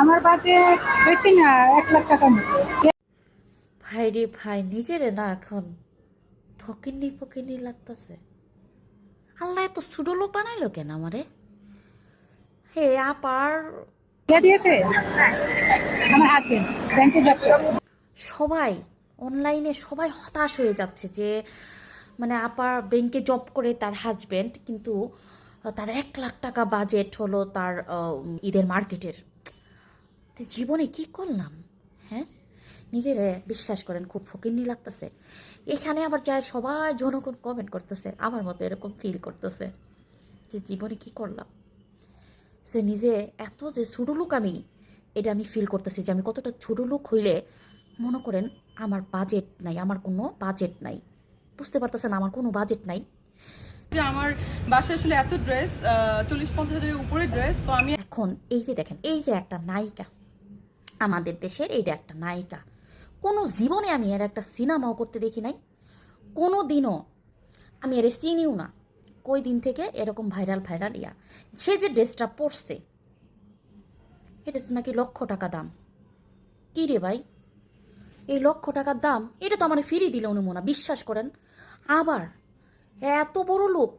আমার বাজে বেশি না এক লাখ টাকার মতো। ভাই রে ভাই নিজেরে না এখন ফকিন্নি ফকিন্নি লাগতেছে। আল্লাহ এত সুডো লোক বানাইলো কেন আমারে? হে আপার কে দিয়েছে? আমার হাজবেন্ড ব্যাংকে জব সবাই অনলাইনে সবাই হতাশ হয়ে যাচ্ছে যে মানে আপার ব্যাংকে জব করে তার হাজবেন্ড কিন্তু তার এক লাখ টাকা বাজেট হলো তার ঈদের মার্কেটের জীবনে কি করলাম? হ্যাঁ? নিজেরে বিশ্বাস করেন খুব ফকিন্নি লাগতেছে। এখানে আবার যায় সবাই জনগণ কমেন্ট করতেছে আমার মতো এরকম ফিল করতেছে যে জীবনে কি করলাম? সে নিজে এত যে ছোটো লোক আমি এটা আমি ফিল করতেছি যে আমি কতটা ছোটো লোক হইলে মনে করেন আমার বাজেট নাই আমার কোনো বাজেট নাই। বুঝতে পারতেছেন আমার কোনো বাজেট নাই। যে আমার বাসায় আসলে এত ড্রেস চল্লিশ পঞ্চাশ হাজারের উপরে ড্রেস তো আমি এখন এই যে দেখেন এই যে একটা নায়িকা আমাদের দেশের এইটা একটা নায়িকা। কোনো জীবনে আমি এর একটা সিনেমাও করতে দেখি নাই। কোনো দিনও আমি এর চিনিও না কই দিন থেকে এরকম ভাইরাল ভাইরাল ইয়া। সে যে ড্রেসটা পরছে, এটা তো নাকি লক্ষ টাকা দাম। কি রে ভাই? এই লক্ষ টাকার দাম, এটা তো আমার ফিরিয়ে দিল অনুমোনা, বিশ্বাস করেন। আবার এত বড় লোক,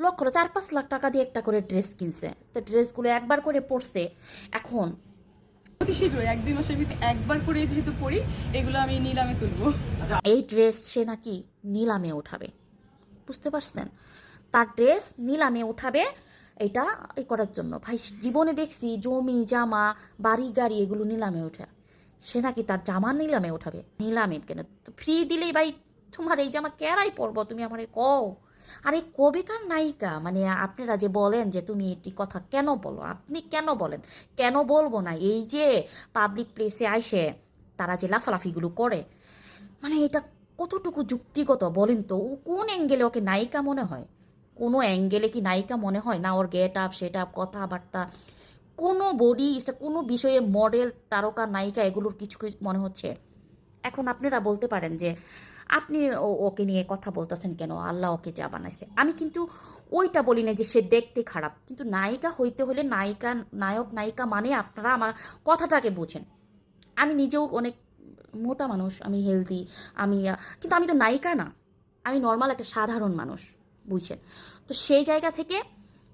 লক্ষ চার পাঁচ লাখ টাকা দিয়ে একটা করে ড্রেস কিনছে। তো ড্রেসগুলো একবার করে পরছে, এখন শীঘ্রই একবার করে যেহেতু পরি এগুলো আমি নিলামে তুলবো। এই ড্রেস সে নাকি নিলামে ওঠাবে। বুঝতে পারছেন? তার ড্রেস নিলামে ওঠাবে, এটা এই করার জন্য। ভাই, জীবনে দেখছি জমি, জামা, বাড়ি, গাড়ি এগুলো নিলামে ওঠে। সে নাকি তার জামা নিলামে ওঠাবে? নিলামে কেন? ফ্রি দিলেই ভাই, তোমার এই জামা কেরাই পরবো? তুমি আমার কও। আর এই কবিকার নায়িকা মানে আপনারা যে বলেন যে তুমি এটি কথা কেন বলো, আপনি কেন বলেন? কেন বলব না? এই যে পাবলিক প্লেসে আইসে তারা যে লাফালাফিগুলো করে মানে এটা কতটুকু যুক্তিগত বলেন তো? ও কোন অ্যাঙ্গেলে ওকে নায়িকা মনে হয়? কোনো অ্যাঙ্গেলে কি নায়িকা মনে হয়? না ওর গেট আপ সেট আপ কথাবার্তা, কোনো বডি কোনো বিষয়ে মডেল তারকা, নায়িকা, এগুলোর কিছু কিছু মনে হচ্ছে? এখন আপনারা বলতে পারেন যে আপনি ওকে নিয়ে কথা বলতেছেন কেন? আল্লাহ ওকে যা বানাইছে। আমি কিন্তু ওইটা বলি না যে সে দেখতে খারাপ। কিন্তু নায়িকা হইতে হলে নায়িকা, নায়ক, নায়িকা মানে আপনারা আমার কথাটাকে বোঝেন। আমি নিজেও অনেক মোটা মানুষ, আমি হেলদি আমি, কিন্তু আমি তো নায়িকা না। আমি নর্মাল একটা সাধারণ মানুষ, বুঝছেন? তো সেই জায়গা থেকে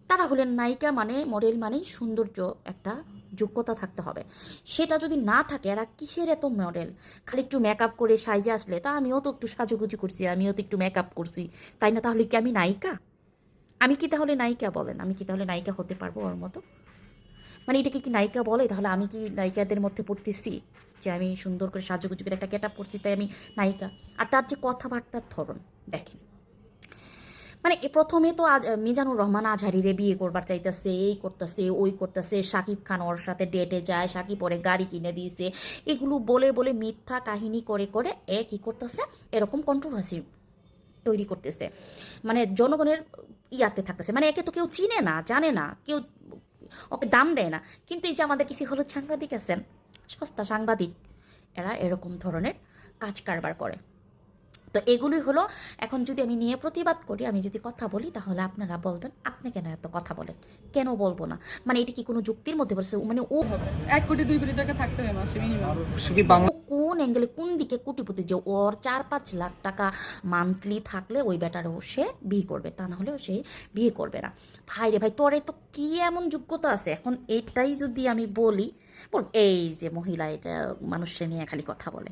তারা হলেন নায়িকা মানে মডেল মানেই সৌন্দর্য একটা যোগ্যতা থাকতে হবে। সেটা যদি না থাকে, এরা কিসের এত মডেল খালি একটু মেকআপ করে সাইজে আসলে, তা আমিও তো একটু সাজুগুজু করছি, আমিও তো একটু মেকআপ করছি। তাই না? তাহলে কি আমি নায়িকা? আমি কি তাহলে নায়িকা বলেন? আমি কি তাহলে নায়িকা হতে পারব ওর মতো? মানে এটাকে কি নায়িকা বলে? তাহলে আমি কি নায়িকাদের মধ্যে পড়তেছি যে আমি সুন্দর করে সাজুগুজু করে একটা গেট আপ করছি, তাই আমি নায়িকা? আর তার যে কথাবার্তার ধরন, দেখেন। মানে প্রথমে তো আজ মিজানুর রহমান আজহারিরে বিয়ে করবার চাইতেছে, এই করতেছে, ওই করতেছে, সাকিব খান ওর সাথে ডেটে যায়, সাকিব ওরে গাড়ি কিনে দিয়েছে, এগুলো বলে বলে মিথ্যা কাহিনী করে করে এ কি করতেছে, এরকম কন্ট্রোভার্সি তৈরি করতেছে। মানে জনগণের ইয়াতে থাকতেছে। মানে একে তো কেউ চিনে না, জানে না, কেউ ওকে দাম দেয় না। কিন্তু এই যে আমাদের কিছু হলুদ সাংবাদিক আছেন, সস্তা সাংবাদিক, এরা এরকম ধরনের কাজ কারবার করে। তো এগুলোই হলো এখন যদি আমি নিয়ে প্রতিবাদ করি আমি যদি কথা বলি তাহলে আপনারা বলবেন আপনি কেন এত কথা বলেন? কেন বলব না? মানে এটা কি কোনো যুক্তির মধ্যে পড়ছে মানে ও এক কোটি দুই কোটি টাকা থাকতে হবে মাসে মিনিমাম কোন অ্যাঙ্গেলে কোন দিকে কোটিপতি? যে ওর চার পাঁচ লাখ টাকা মান্থলি থাকলে ওই বেটারও সে বিয়ে করবে তা না হলেও সে বিয়ে করবে না। ভাই রে ভাই তোরে তো কি এমন যোগ্যতা আছে? এখন এটাই যদি আমি বলি বল এই যে মহিলা এটা মানুষকে নিয়ে খালি কথা বলে।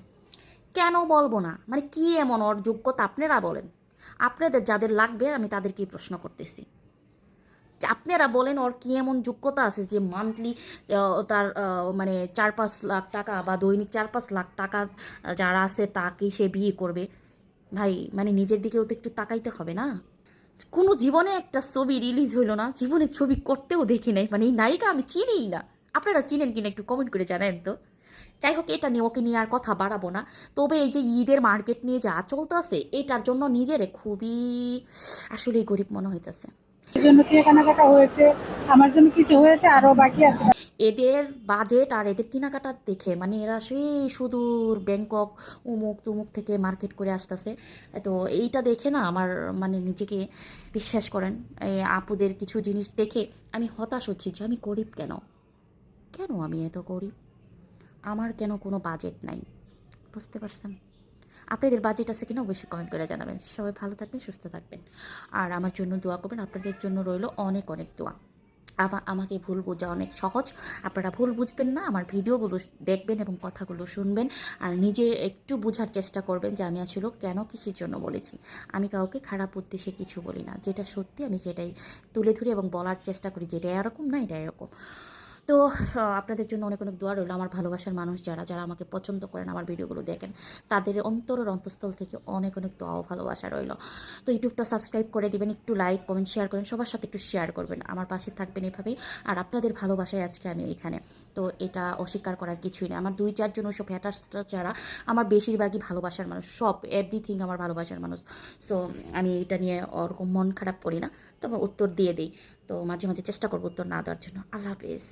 কেন বলব না? মানে কি এমন ওর যোগ্যতা আপনারা বলেন? আপনাদের যাদের লাগবে, আমি তাদেরকেই প্রশ্ন করতেছি। আপনারা বলেন ওর কি এমন যোগ্যতা আছে যে মান্থলি তার মানে চার পাঁচ লাখ টাকা বা দৈনিক চার পাঁচ লাখ টাকা যারা আছে তাকেই সে বিয়ে করবে। ভাই মানে নিজের দিকেও তো একটু তাকাইতে হবে না? কোনো জীবনে একটা ছবি রিলিজ হইল না, জীবনে ছবি করতেও দেখি নাই। মানে এই নায়িকা আমি চিনিই না। আপনারা চিনেন কিনা একটু কমেন্ট করে জানেন তো। যাই হোক এটা নিয়ে ওকে নিয়ে আর কথা বাড়াবো না। তবে এই যে ঈদের মার্কেট নিয়ে যা চলতেছে এটার জন্য নিজেরে খুবই আসলেই গরিব মনে হইতেছে। জন্য কি কেনাকাটা হয়েছে? আমার জন্য কিছু হয়েছে আরও বাকি আছে। এদের বাজেট আর এদের কেনাকাটা দেখে মানে এরা সেই সুদূর ব্যাংকক উমুক তুমুক থেকে মার্কেট করে আসতেছে। তো এইটা দেখে না আমার মানে নিজেকে বিশ্বাস করেন এই আপুদের কিছু জিনিস দেখে আমি হতাশ হচ্ছি যে আমি গরিব কেন? কেন আমি এত গরিব? আমার কেন কোনো বাজেট নাই? বুঝতে পারছেন? আপনাদের বাজেট আছে কিনা অবশ্যই কমেন্ট করে জানাবেন। সবাই ভালো থাকবেন, সুস্থ থাকবেন। আর আমার জন্য দোয়া করবেন, আপনাদের জন্য রইল অনেক অনেক দোয়া। আমা- আমাকে ভুল বোঝা অনেক সহজ। আপনারা ভুল বুঝবেন না, আমার ভিডিওগুলো দেখবেন এবং কথাগুলো শুনবেন। আর নিজে একটু বোঝার চেষ্টা করবেন যে আমি আসলে কেন কিসের জন্য বলেছি। আমি কাউকে খারাপ উদ্দেশ্যে কিছু বলি না। যেটা সত্যি আমি সেটাই তুলে ধরি এবং বলার চেষ্টা করি যেটা এরকম না, এটা এরকম। তো আপনাদের জন্য অনেক অনেক দোয়া রইল। আমার ভালোবাসার মানুষ যারা যারা আমাকে পছন্দ করেন, আমার ভিডিওগুলো দেখেন, তাদের অন্তরের অন্তঃস্থল থেকে অনেক অনেক দোয়া ও ভালোবাসা রইল। তো ইউটিউবটা সাবস্ক্রাইব করে দিবেন, একটু লাইক কমেন্ট শেয়ার করেন, সবার সাথে একটু শেয়ার করবেন। আমার পাশে থাকবেন এভাবেই। আর আপনাদের ভালোবাসায় আজকে আমি এখানে। তো এটা অস্বীকার করার কিছুই নেই। আমার দুই চারজন ওসব হ্যাটার্সরা যারা, আমার বেশিরভাগই ভালোবাসার মানুষ। সব এভরিথিং আমার ভালোবাসার মানুষ। সো আমি এটা নিয়ে ওরকম মন খারাপ করি না। তবে উত্তর দিয়ে দিই। তো মাঝে মাঝে চেষ্টা করব উত্তর না দেওয়ার জন্য। আল্লাহ হাফেজ।